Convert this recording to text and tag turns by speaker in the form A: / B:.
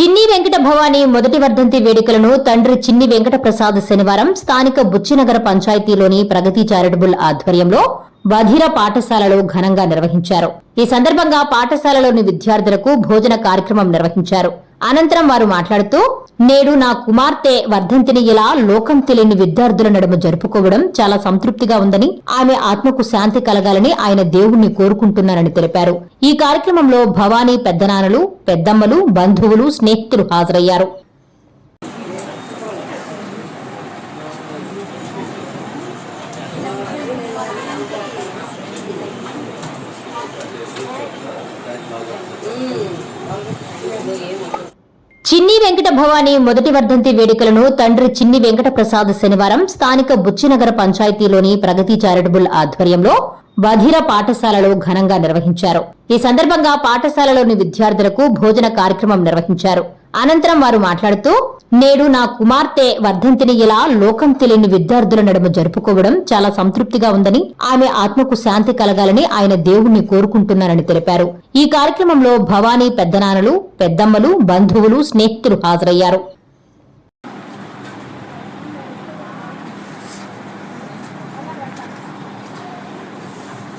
A: చిన్ని వెంకట భవాని మొదటి వర్ధంతి వేడుకలను తండ్రి చిన్ని వెంకట ప్రసాద్ శనివారం స్థానిక బుచ్చినగర పంచాయతీలోని ప్రగతి చారిటబుల్ ఆధ్వర్యంలో బధిర పాఠశాలలో ఘనంగా నిర్వహించారు. ఈ సందర్భంగా పాఠశాలలోని విద్యార్థులకు భోజన కార్యక్రమం నిర్వహించారు. అనంతరం వారు మాట్లాడుతూ నేడు నా కుమార్తె వర్ధంతిని ఇలా లోకం తెలియని విద్యార్థుల నడుమ జరుపుకోవడం చాలా సంతృప్తిగా ఉందని ఆమె ఆత్మకు శాంతి కలగాలని ఆయన దేవుణ్ణి కోరుకుంటున్నారని తెలిపారు. ఈ కార్యక్రమంలో భవానీ పెద్దనాన్నలు పెద్దమ్మలు బంధువులు స్నేహితులు హాజరయ్యారు. Mm. చిన్ని వెంకట భవాని మొదటి వర్ధంతి వేడుకలను తండ్రి చిన్ని వెంకట ప్రసాద్ శనివారం స్థానిక బుచ్చినగర పంచాయతీలోని ప్రగతి చారిటబుల్ ఆధ్వర్యంలో బధిర పాఠశాలలో ఘనంగా నిర్వహించారు. ఈ సందర్భంగా పాఠశాలలోని విద్యార్థులకు భోజన కార్యక్రమం నిర్వహించారు. అనంతరం వారు మాట్లాడుతూ నేడు నా కుమార్తె వర్ధంతిని ఇలా లోకం తెలియని విద్యార్థుల నడుమ జరుపుకోవడం చాలా సంతృప్తిగా ఉందని ఆమె ఆత్మకు శాంతి కలగాలని ఆయన దేవుణ్ణి కోరుకుంటున్నారని తెలిపారు. ఈ కార్యక్రమంలో భవానీ పెద్దనాన్నలు పెద్దమ్మలు బంధువులు స్నేహితులు హాజరయ్యారు.